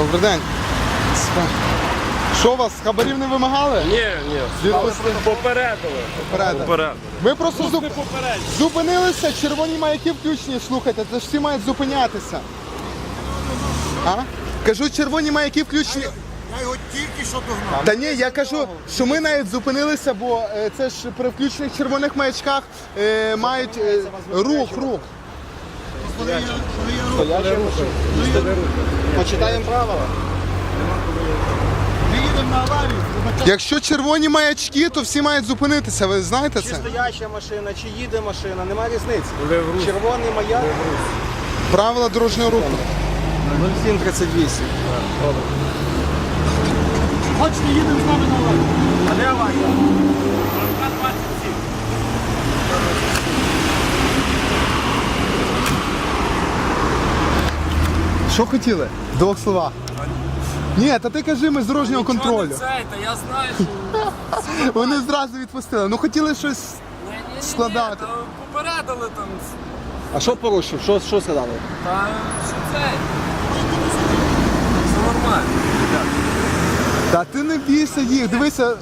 Добрий день. Що у вас, хабарів не вимагали? Ні, ні. Відпусти. Попередили. Попередили. Попередили. Ми просто зуп... Попередили. зупинилися, червоні маяки включені, слухайте, це ж всі мають зупинятися. А? Кажу, червоні маяки включені. Я його тільки що догнав. Та ні, я кажу, що ми навіть зупинилися, бо е, це ж при включених червоних маячках е, мають е, рух, рух. Почитаємо правила. Ми їдемо на аварію. Якщо червоні маячки, то всі мають зупинитися. Ви знаєте Чи це? стояча машина, чи їде машина, немає різниці. Червоний маяк Правила дорожнього руху. 0738. Хочете, їдемо з нами на аварію. А де аварія? Що хотіли? В двох словах. Ні, та ти кажи, ми з дорожнього контролю. Цей, та я знаю, що... Вони зразу відпустили. Ну хотіли щось. Складати. та Попередили там. А що порушив? Що, що сказали? Та що цей? Все нормально. Та ти не бійся їх. Дивися,